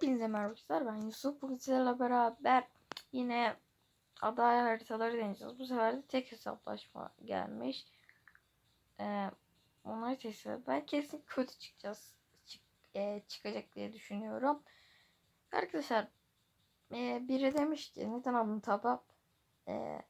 Hepinize merhabalar ben Yusuf. Bugün sizlerle beraber yine aday haritaları deneyeceğiz. Bu sefer de tek hesaplaşma gelmiş. Ee, onları test Ben kesin kötü çıkacağız. Çık, e, çıkacak diye düşünüyorum. Arkadaşlar e, biri demiş ki neden aldın tabak? E,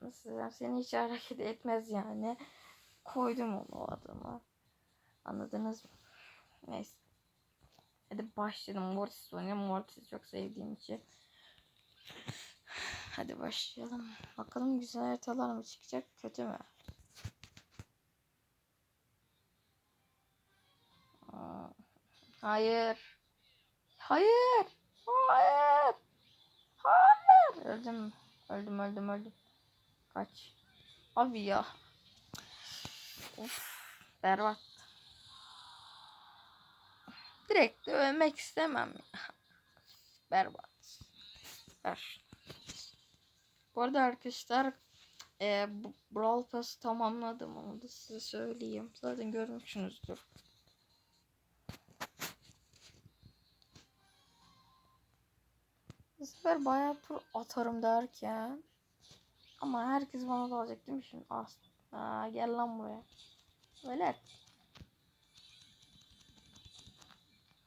nasıl desem seni hiç hareket etmez yani. Koydum onu o adama. Anladınız mı? Neyse. Hadi başlayalım. Mortis oynayalım. Mortis'i çok sevdiğim için. Hadi başlayalım. Bakalım güzel haritalar mı çıkacak kötü mü? Hayır. Hayır. Hayır. Hayır. Öldüm. Öldüm öldüm öldüm. Kaç. Abi ya. Of. Berbat. Direkt de ölmek istemem. Berbat. Ver. Bu arada arkadaşlar e, Brawl Pass tamamladım onu da size söyleyeyim. Zaten görmüşsünüzdür. Bu sefer bayağı tur atarım derken ama herkes bana dalacak değil mi şimdi? As Aa, gel lan buraya. Velet.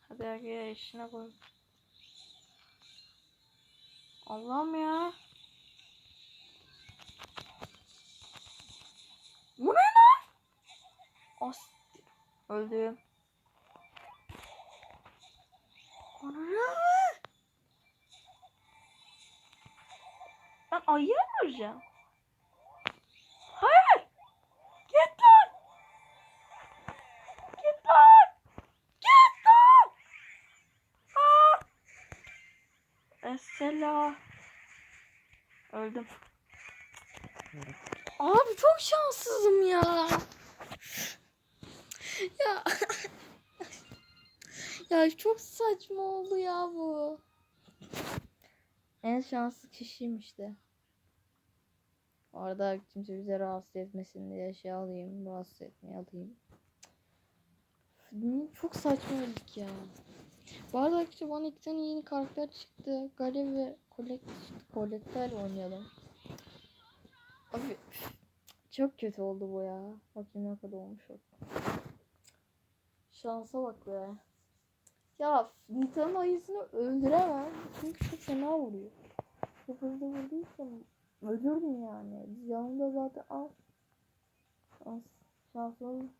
Hadi gel işine koy. Allah'ım ya. Bu ne lan? As öldüm. Ananı. Ben ayı mı öleceğim? Hayır. Git lan. Git lan. Git lan. Aa. Esela. Öldüm. Abi çok şanssızım ya. ya. ya çok saçma oldu ya bu. En şanslı kişiyim işte. Orada kimse bize rahatsız etmesin diye şey alayım. Rahatsız etmeye alayım. Çok saçma olduk ya. Bu arada bana iki yeni karakter çıktı. Gale ve Colette'lerle oynayalım. Abi çok kötü oldu bu ya. Bakayım ne kadar olmuş o. Şansa bak be. Ya Nita'nın ayısını öldüremem. Çünkü çok fena vuruyor. Çok hızlı vurduysam ölürdüm yani. Yanımda zaten az. Az. Şansım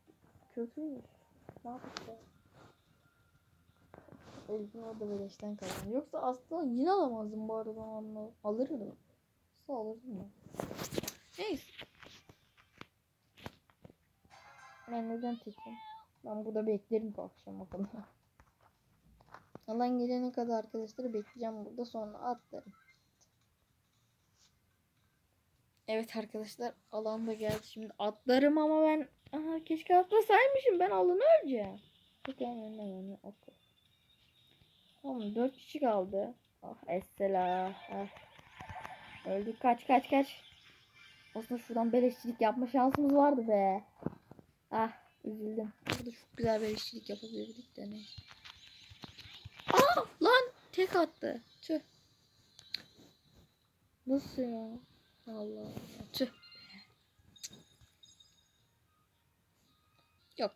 kötüymüş. Ne yapacağız? Elif'in orada beleşten kazandı. Yoksa aslında yine alamazdım bu arada onu. Alırdım. Nasıl alırdım ya? Neyse. Ben neden tekim? Ben burada beklerim bu akşam bakalım. Alan gelene kadar arkadaşları bekleyeceğim burada sonra atlarım. Evet arkadaşlar alan da geldi şimdi atlarım ama ben Aha, keşke atlasaymışım ben alanı öleceğim. Çok önemli önemli. Okay. Tamam 4 kişi kaldı. Ah Essela. Ah. Öldük kaç kaç kaç. Aslında şuradan beleşçilik yapma şansımız vardı be. Ah üzüldüm. Burada çok güzel beleşçilik yapabilirdik de ne. Aa lan tek attı. Tüh. Nasıl ya? Allah Allah. Tüh. Yok.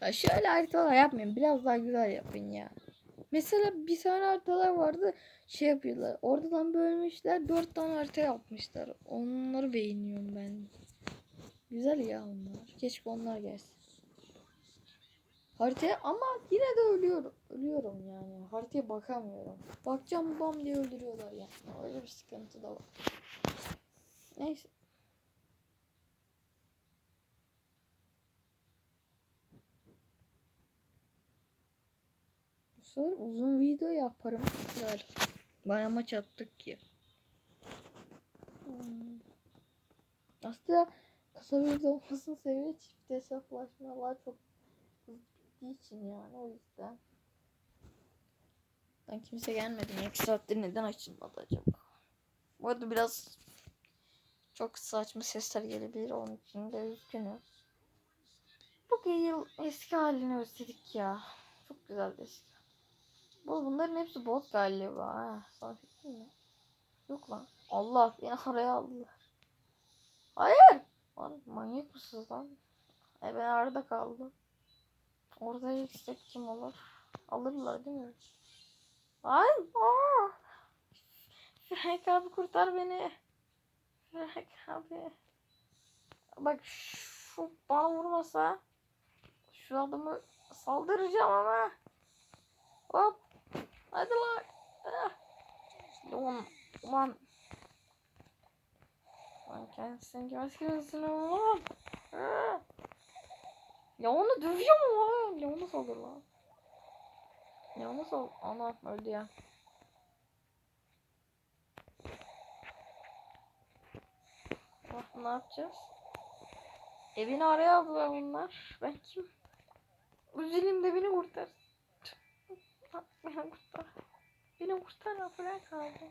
Ya şöyle haritalar yapmayın. Biraz daha güzel yapın ya. Mesela bir tane haritalar vardı. Şey yapıyorlar. Oradan bölmüşler. Dört tane harita yapmışlar. Onları beğeniyorum ben. Güzel ya onlar. Keşke onlar gelsin. Haritaya ama yine de ölüyorum. Ölüyorum yani. Haritaya bakamıyorum. Bakacağım bam diye öldürüyorlar yani. Öyle bir sıkıntı da var. Neyse. Sefer uzun video yaparım. Baya maç attık ki. Hmm. Aslında kısa video olmasını seviyor. Çift hesaplaşmalar çok hızlı için yani o yüzden. Ben kimse gelmedi. İki saattir neden açılmadı acaba? Bu arada biraz çok saçma sesler gelebilir. Onun için de üzgünüm. Bu yıl eski halini özledik ya. Çok güzeldi eski. Bu bunların hepsi bot galiba. Ha, sana mi? Yok lan. Allah beni araya aldılar. Hayır. Lan manyak mısınız lan? E ben arada kaldım. Orada yüksek kim olur? Alırlar değil mi? Ay! Aa! Frank abi kurtar beni. Frank abi. Bak şu bana vurmasa şu adamı saldıracağım ama. Hop. Hadi lan. Ah. Ulan. Ulan. Lan kendisini göstersin oğlum. Ah. Ya onu dövüyor mu lan? Ya onu saldır lan. Ya onu sal. Ana öldü ya. Ah, ne yapacağız? Evini araya aldılar bunlar. Ben kim? Üzüleyim de beni kurtar. Ah, Beni kurtar. Beni kurtar. Bırak abi.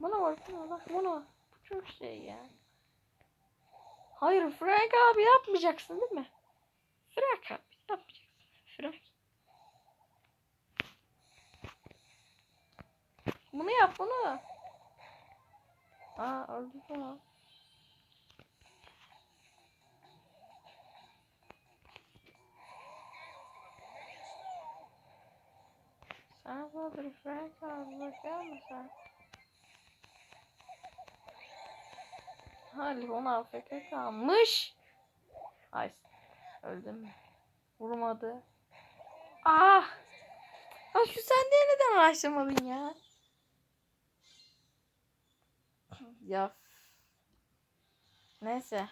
Bana bak bana bak bana. Bu çok şey ya. Hayır Frank abi yapmayacaksın değil mi? Frank abi yapmayacaksın. Frank. Bunu yap bunu. Aa öldü falan. Sana saldır Frank abi bakar mısın? Ha Limon AFK kalmış. Ay öldüm mü? Vurmadı. Ah! Ha şu sen de neden araştırmadın ya? ya. Neyse.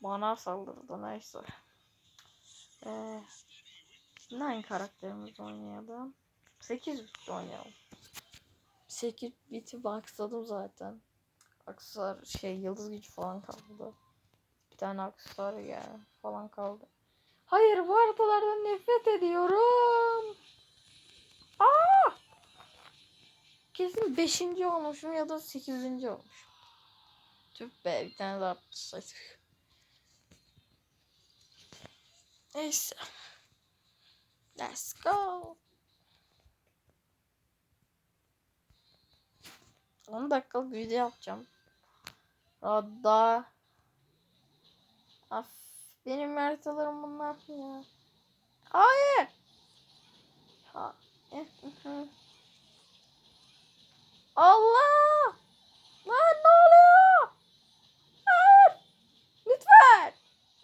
Bana saldırdı neyse. Ee, hangi karakterimiz oynayalım? 8 bit oynayalım. 8 biti maxladım zaten. Aksesuar şey yıldız gücü falan kaldı. Bir tane aksesuar ya falan kaldı. Hayır bu haritalardan nefret ediyorum. Aa! Kesin 5. olmuşum ya da 8. olmuşum. Tüh be bir tane daha tutsaydık. Neyse. Let's go. 10 dakikalık video yapacağım. Daha Af benim haritalarım bunlar ya. Hayır. Ha. eh, mhm. Allah! Lan ne oluyor? Hayır! Lütfen!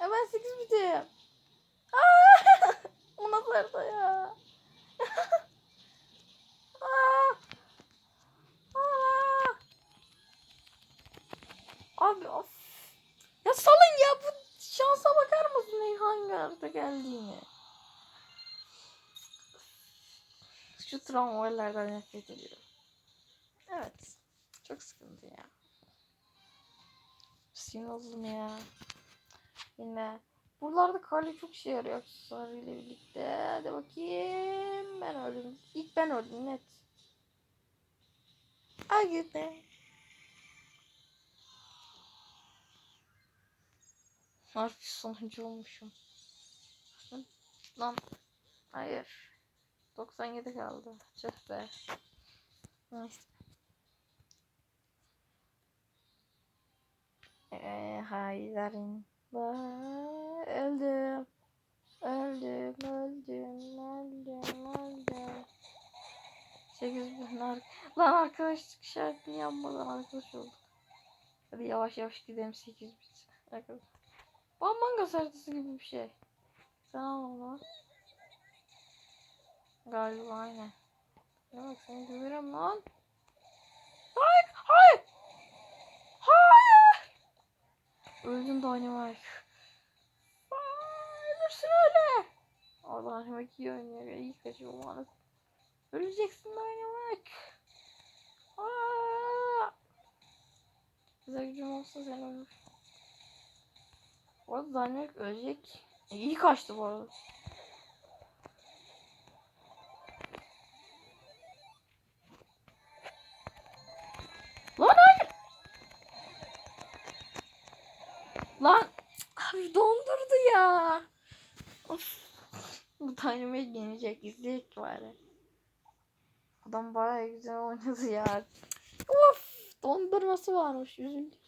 Ben 8 bitim. Aa! O nasıl harita ya? Aa! Aa! Abi of. Ya salın ya bu şansa bakar mısın ne hangi harita geldiğini? Şu tramvaylardan nefret ediyorum. Evet. Çok sıkıntı ya. Sinir oldum ya. Yine. Buralarda karlı çok şey yarıyor aksesuarıyla birlikte. Hadi bakayım. Ben öldüm. İlk ben öldüm net. Ay gitti. Harbi sonuncu olmuşum. Lan. Hayır. 97 kaldı. Tüh be. Neyse. Ee, Haydar'ın öldüm. Öldüm, öldüm, öldüm, öldüm. 8 bin ar Lan arkadaşlık işaretini yapmadan arkadaş olduk. Hadi yavaş yavaş gidelim 8 bit. Arkadaş. Bamanga haritası gibi bir şey. Al onu. Galiba aynen. Ne bak seni döverim lan. Hayır, hayır. Hayır. Öldüm Dynamite. Ölürsün öyle. Allah Dynamite iyi oynuyor. İyi kaçıyor umarım. Öleceksin Dynamite. Güzel gücüm olsa sen ölür. Bu arada Dynamite ölecek. İyi kaçtı bu arada. Dynamite gelecek. İzleyek bari. Adam bayağı güzel oynadı ya. Of. Dondurması varmış. Üzüldüm.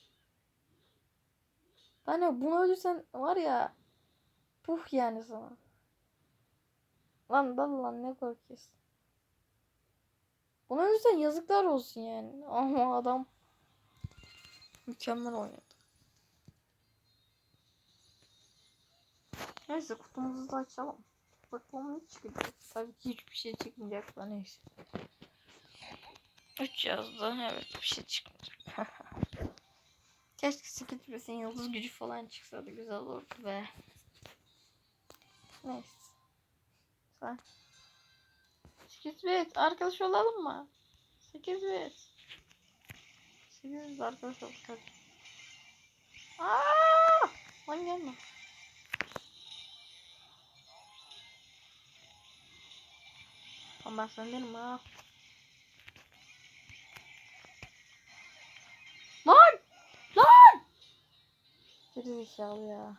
Hani bunu ölürsen var ya. Puh yani sana. Lan dal lan ne korkuyorsun. Bunu ölürsen yazıklar olsun yani. Ama adam mükemmel oynadı. Neyse kutumuzu da açalım. Bakalım ne çıkacak. Tabii ki hiçbir şey çıkmayacak da neyse. 3 yazdı. Evet bir şey çıkmayacak. Keşke Skitbreath'in yıldız gücü falan çıksa da güzel olurdu be. Neyse. Sen. Skitbreath arkadaş olalım mı? Skitbreath. Skitbreath arkadaş olduk hadi. Aa! Lan gelme. Ama senden ha. Lan! Lan! Geri zekalı ya.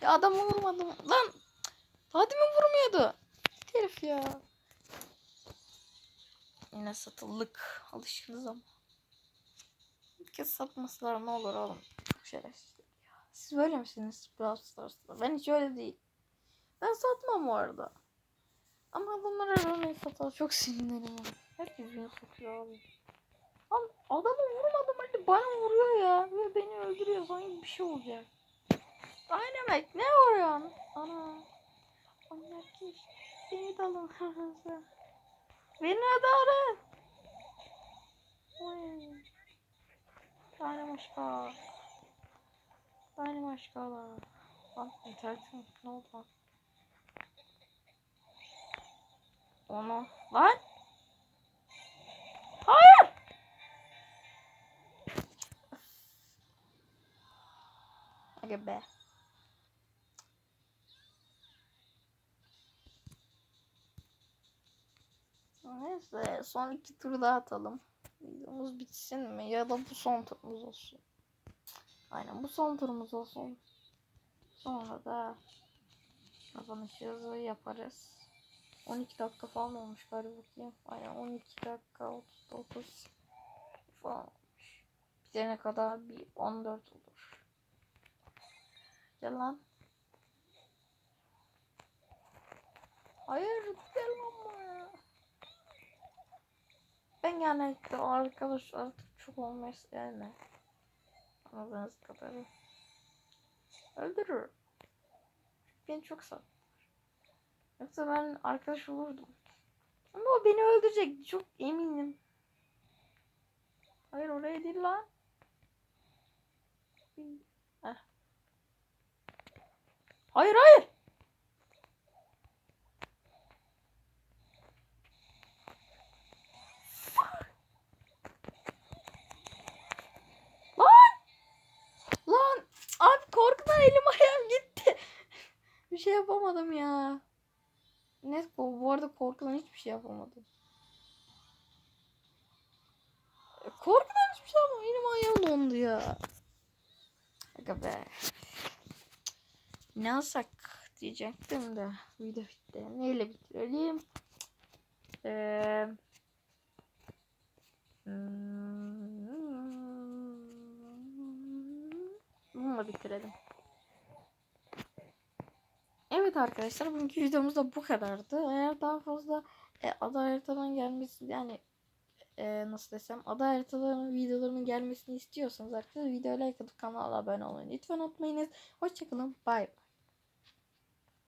Ya adamı vurmadım. Lan! Daha demin vurmuyordu. Herif ya. Yine satıldık. Alışkınız ama. Bir kez satmasalar ne olur oğlum. Çok şerefsiz. Siz böyle misiniz Brawl Stars'ta? Ben hiç öyle değil. Ben satmam bu arada. Ama bunlar aramayı satar. Çok sinirlerim var. Herkes beni sokuyor abi. Lan adamı vurmadım hadi bana vuruyor ya. Ve beni öldürüyor sanki bir şey olacak. Dynamite ne vuruyorsun? Ana. Onlar ki beni de alın. beni de alın. Oy. Tane başka. Tane başka. Lan internetim ne oldu lan? Onu lan. Hayır. Aga be. Neyse son iki tur daha atalım. Videomuz bitsin mi ya da bu son turumuz olsun. Aynen bu son turumuz olsun. Sonra da kapanış yazı yaparız. 12 dakika falan olmuş galiba bakayım. Aynen 12 dakika 39 falan olmuş. Bitene kadar bir 14 olur. Gel lan. Hayır gel buraya. Ben genellikle o arkadaş artık çok olmayı sevmem. Anladığınız kadarı. Öldürür. Beni çok sat. Yoksa ben arkadaş olurdum. Ama o beni öldürecek. Çok eminim. Hayır oraya değil lan. Heh. Hayır hayır. Şey yapamadım ya. Ne bu, bu arada korkudan hiçbir şey yapamadım. E, Korkudan hiçbir şey yapamadım. Elim ayağım dondu ya. Aga be. Ne alsak diyecektim de video bitti. Neyle bitirelim? Eee hmm, Bununla bitirelim. Evet arkadaşlar bugünkü videomuz da bu kadardı. Eğer daha fazla e, ada haritadan gelmesi yani e, nasıl desem ada haritalarının videolarının gelmesini istiyorsanız arkadaşlar videoya like atıp kanala abone olmayı lütfen unutmayınız. Hoşçakalın. Bay bay.